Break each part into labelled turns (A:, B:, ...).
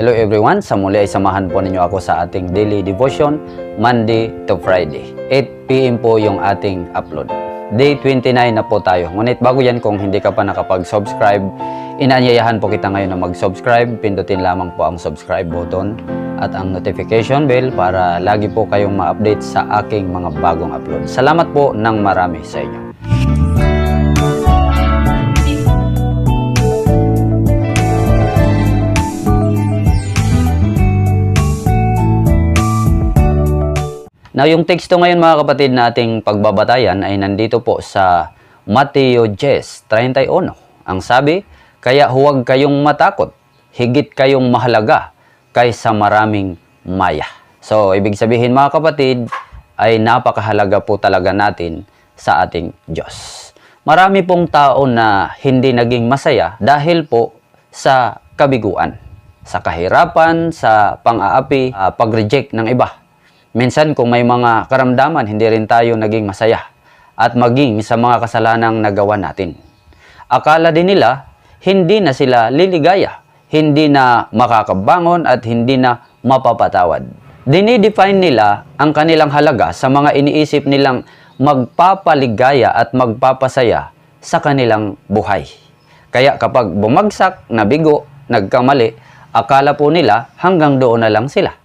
A: Hello everyone, sa muli ay samahan po ninyo ako sa ating daily devotion Monday to Friday. 8pm po yung ating upload. Day 29 na po tayo. Ngunit bago yan kung hindi ka pa nakapag-subscribe, inaanyayahan po kita ngayon na mag-subscribe. Pindutin lamang po ang subscribe button at ang notification bell para lagi po kayong ma-update sa aking mga bagong upload. Salamat po ng marami sa inyo. Now, yung teksto ngayon mga kapatid nating pagbabatayan ay nandito po sa Mateo 10:31. Ang sabi, kaya huwag kayong matakot, higit kayong mahalaga kaysa maraming maya. So, ibig sabihin mga kapatid, ay napakahalaga po talaga natin sa ating Diyos. Marami pong tao na hindi naging masaya dahil po sa kabiguan, sa kahirapan, sa pang-aapi, ah, pag-reject ng iba. Minsan kung may mga karamdaman, hindi rin tayo naging masaya at maging sa mga kasalanang nagawa natin. Akala din nila, hindi na sila liligaya, hindi na makakabangon at hindi na mapapatawad. Dinidefine nila ang kanilang halaga sa mga iniisip nilang magpapaligaya at magpapasaya sa kanilang buhay. Kaya kapag bumagsak, nabigo, nagkamali, akala po nila hanggang doon na lang sila.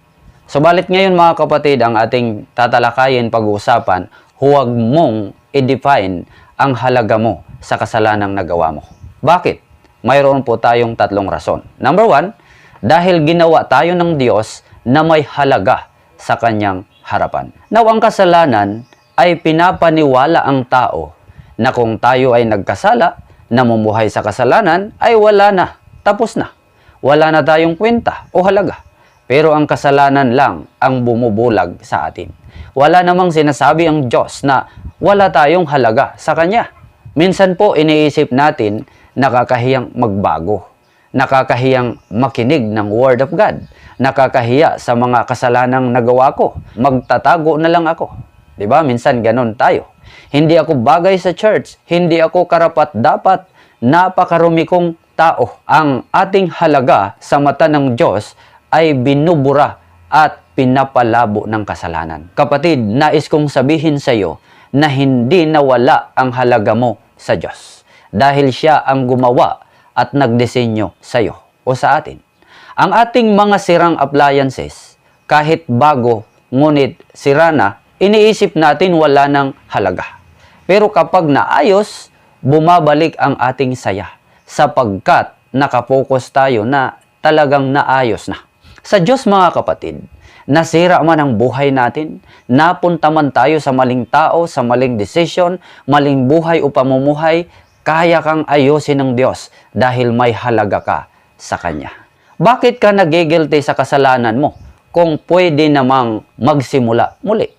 A: Subalit ngayon mga kapatid, ang ating tatalakayin pag-uusapan, huwag mong i-define ang halaga mo sa kasalanang nagawa mo. Bakit? Mayroon po tayong tatlong rason. Number one, dahil ginawa tayo ng Diyos na may halaga sa kanyang harapan. Now, ang kasalanan ay pinapaniwala ang tao na kung tayo ay nagkasala, namumuhay sa kasalanan, ay wala na, tapos na. Wala na tayong kwenta o halaga. Pero ang kasalanan lang ang bumubulag sa atin. Wala namang sinasabi ang Diyos na wala tayong halaga sa Kanya. Minsan po iniisip natin nakakahiyang magbago. Nakakahiyang makinig ng Word of God. Nakakahiya sa mga kasalanang nagawa ko. Magtatago na lang ako. 'Di ba? Minsan ganun tayo. Hindi ako bagay sa church. Hindi ako karapat dapat. Napakarumi kong tao. Ang ating halaga sa mata ng Diyos ay binubura at pinapalabo ng kasalanan. Kapatid, nais kong sabihin sa iyo na hindi nawala ang halaga mo sa Diyos dahil siya ang gumawa at nagdisenyo sa iyo o sa atin. Ang ating mga sirang appliances, kahit bago, ngunit sira na, iniisip natin wala ng halaga. Pero kapag naayos, bumabalik ang ating saya sapagkat nakapokus tayo na talagang naayos na. Sa Diyos mga kapatid, nasira man ang buhay natin, napunta man tayo sa maling tao, sa maling decision, maling buhay o pamumuhay, kaya kang ayusin ng Diyos dahil may halaga ka sa Kanya. Bakit ka nagigilty sa kasalanan mo kung pwede namang magsimula muli?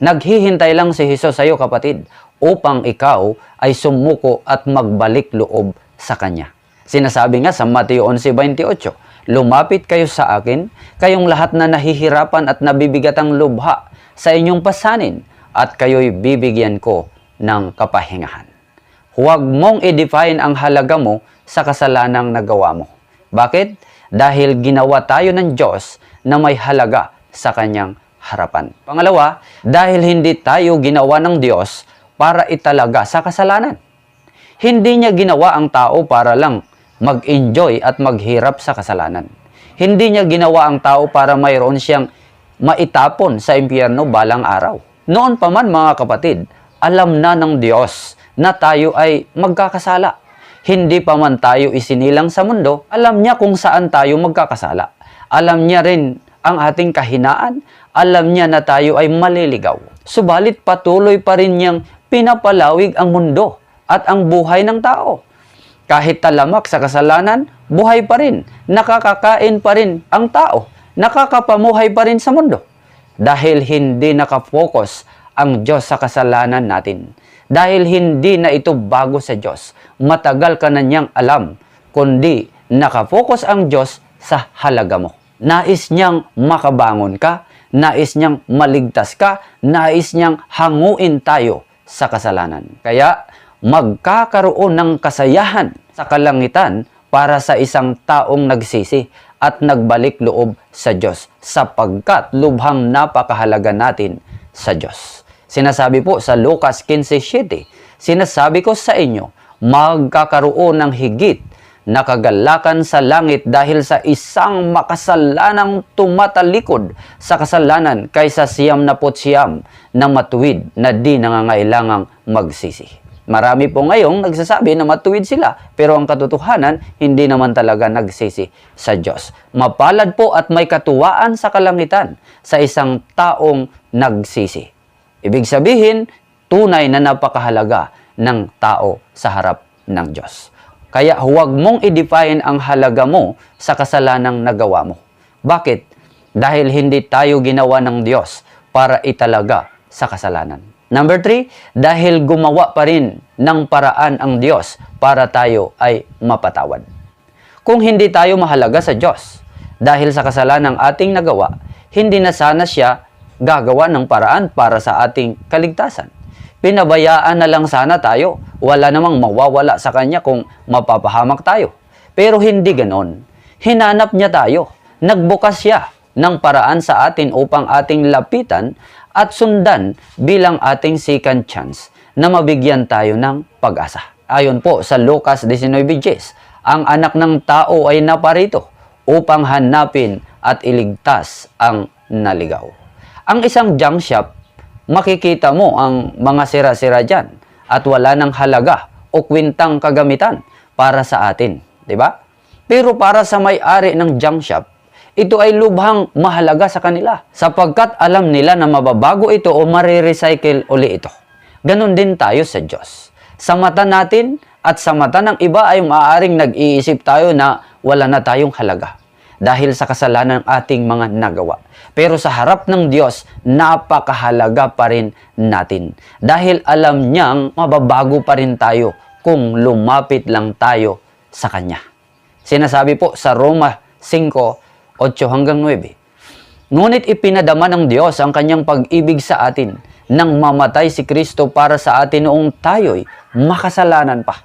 A: Naghihintay lang si Jesus sa iyo kapatid upang ikaw ay sumuko at magbalik loob sa Kanya. Sinasabi nga sa Mateo 11.28, Lumapit kayo sa akin, kayong lahat na nahihirapan at nabibigat ang lubha sa inyong pasanin, at kayo'y bibigyan ko ng kapahingahan. Huwag mong i-define ang halaga mo sa kasalanang nagawa mo. Bakit? Dahil ginawa tayo ng Diyos na may halaga sa kanyang harapan. Pangalawa, dahil hindi tayo ginawa ng Diyos para italaga sa kasalanan. Hindi niya ginawa ang tao para lang mag-enjoy at maghirap sa kasalanan. Hindi niya ginawa ang tao para mayroon siyang maitapon sa impyerno balang araw. Noon pa man mga kapatid, alam na ng Diyos na tayo ay magkakasala. Hindi pa man tayo isinilang sa mundo, alam niya kung saan tayo magkakasala. Alam niya rin ang ating kahinaan, alam niya na tayo ay maliligaw. Subalit patuloy pa rin niyang pinapalawig ang mundo at ang buhay ng tao. Kahit talamak sa kasalanan, buhay pa rin. Nakakakain pa rin ang tao. Nakakapamuhay pa rin sa mundo. Dahil hindi nakafocus ang Diyos sa kasalanan natin. Dahil hindi na ito bago sa Diyos. Matagal ka na niyang alam, kundi nakafocus ang Diyos sa halaga mo. Nais niyang makabangon ka, nais niyang maligtas ka, nais niyang hanguin tayo sa kasalanan. Kaya magkakaroon ng kasayahan sa kalangitan para sa isang taong nagsisi at nagbalik loob sa Diyos sapagkat lubhang napakahalaga natin sa Diyos. Sinasabi po sa Lucas 15.7, Sinasabi ko sa inyo, magkakaroon ng higit na kagalakan sa langit dahil sa isang makasalanang tumatalikod sa kasalanan kaysa siyam na siyam na matuwid na di nangangailangang magsisi. Marami po ngayong nagsasabi na matuwid sila, pero ang katotohanan, hindi naman talaga nagsisi sa Diyos. Mapalad po at may katuwaan sa kalangitan sa isang taong nagsisi. Ibig sabihin, tunay na napakahalaga ng tao sa harap ng Diyos. Kaya huwag mong i-define ang halaga mo sa kasalanang nagawa mo. Bakit? Dahil hindi tayo ginawa ng Diyos para italaga sa kasalanan. Number three, dahil gumawa pa rin ng paraan ang Diyos para tayo ay mapatawad. Kung hindi tayo mahalaga sa Diyos dahil sa kasalanang ating nagawa, hindi na sana siya gagawa ng paraan para sa ating kaligtasan. Pinabayaan na lang sana tayo. Wala namang mawawala sa Kanya kung mapapahamak tayo. Pero hindi ganon. Hinanap niya tayo. Nagbukas siya ng paraan sa atin upang ating lapitan at sundan bilang ating second chance na mabigyan tayo ng pag-asa. Ayon po sa Lucas 19.10, ang anak ng tao ay naparito upang hanapin at iligtas ang naligaw. Ang isang junk shop, makikita mo ang mga sira-sira dyan at wala ng halaga o kwintang kagamitan para sa atin. 'di ba? Pero para sa may-ari ng junk shop, ito ay lubhang mahalaga sa kanila sapagkat alam nila na mababago ito o marirecycle uli ito. Ganon din tayo sa Diyos. Sa mata natin at sa mata ng iba ay maaaring nag-iisip tayo na wala na tayong halaga dahil sa kasalanan ng ating mga nagawa. Pero sa harap ng Diyos, napakahalaga pa rin natin dahil alam niyang mababago pa rin tayo kung lumapit lang tayo sa Kanya. Sinasabi po sa Roma 5, 8 hanggang 9. Ngunit ipinadama ng Diyos ang kanyang pag-ibig sa atin nang mamatay si Kristo para sa atin noong tayo'y makasalanan pa.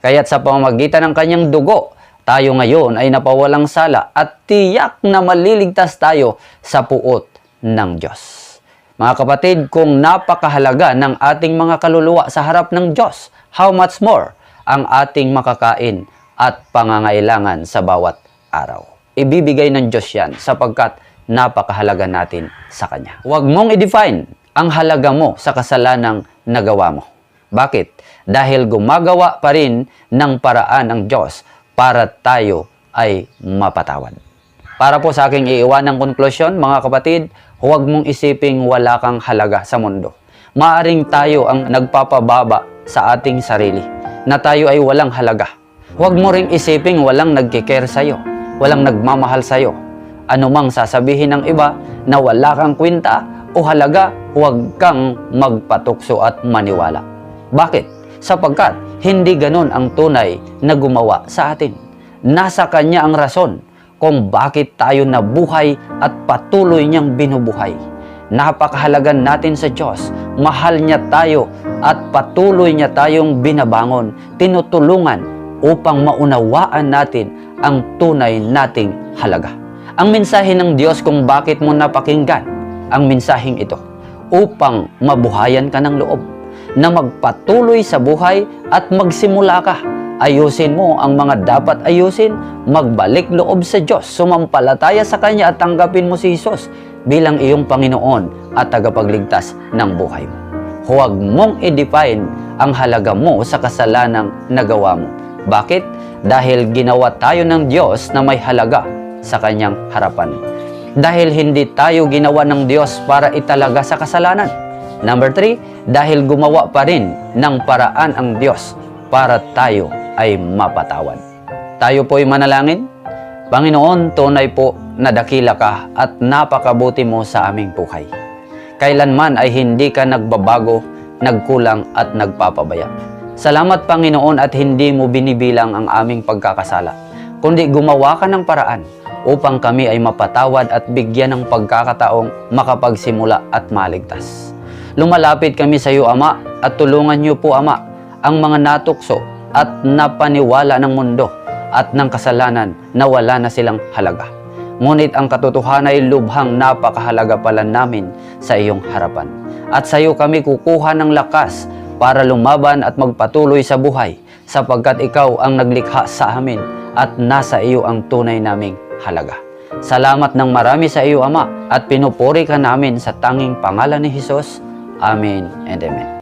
A: Kaya't sa pamamagitan ng kanyang dugo, tayo ngayon ay napawalang sala at tiyak na maliligtas tayo sa puot ng Diyos. Mga kapatid, kung napakahalaga ng ating mga kaluluwa sa harap ng Diyos, how much more ang ating makakain at pangangailangan sa bawat araw. Ibibigay ng Diyos yan sapagkat napakahalaga natin sa Kanya. Huwag mong i-define ang halaga mo sa kasalanang nagawa mo. Bakit? Dahil gumagawa pa rin ng paraan ng Diyos para tayo ay mapatawad. Para po sa aking iiwan ng konklusyon, mga kapatid, huwag mong isiping wala kang halaga sa mundo. Maaring tayo ang nagpapababa sa ating sarili, na tayo ay walang halaga. Huwag mo ring isiping walang nagkikare sa'yo, walang nagmamahal sa'yo. Ano mang sasabihin ng iba na wala kang kwenta o halaga, huwag kang magpatukso at maniwala. Bakit? Sapagkat hindi ganon ang tunay na gumawa sa atin. Nasa Kanya ang rason kung bakit tayo nabuhay at patuloy niyang binubuhay. Napakahalaga natin sa Diyos. Mahal niya tayo at patuloy niya tayong binabangon, tinutulungan upang maunawaan natin ang tunay nating halaga. Ang mensahe ng Diyos kung bakit mo napakinggan ang mensaheng ito upang mabuhayan ka ng loob na magpatuloy sa buhay at magsimula ka. Ayusin mo ang mga dapat ayusin, magbalik loob sa Diyos, sumampalataya sa Kanya at tanggapin mo si Jesus bilang iyong Panginoon at tagapagligtas ng buhay mo. Huwag mong i-define ang halaga mo sa kasalanang nagawa mo. Bakit? Dahil ginawa tayo ng Diyos na may halaga sa Kanyang harapan. Dahil hindi tayo ginawa ng Diyos para italaga sa kasalanan. Number three, dahil gumawa pa rin ng paraan ang Diyos para tayo ay mapatawad. Tayo po'y manalangin. Panginoon, tunay po na dakila ka at napakabuti mo sa aming buhay. Kailanman ay hindi ka nagbabago, nagkulang at nagpapabaya. Salamat Panginoon at hindi mo binibilang ang aming pagkakasala, kundi gumawa ka ng paraan upang kami ay mapatawad at bigyan ng pagkakataong makapagsimula at maligtas. Lumalapit kami sa iyo, Ama, at tulungan niyo po, Ama, ang mga natukso at napaniwala ng mundo at ng kasalanan na wala na silang halaga. Ngunit ang katotohanan ay lubhang napakahalaga pala namin sa iyong harapan. At sa iyo kami kukuha ng lakas para lumaban at magpatuloy sa buhay sapagkat ikaw ang naglikha sa amin at nasa iyo ang tunay naming halaga. Salamat ng marami sa iyo, Ama, at pinupuri ka namin sa tanging pangalan ni Jesus. Amen and Amen.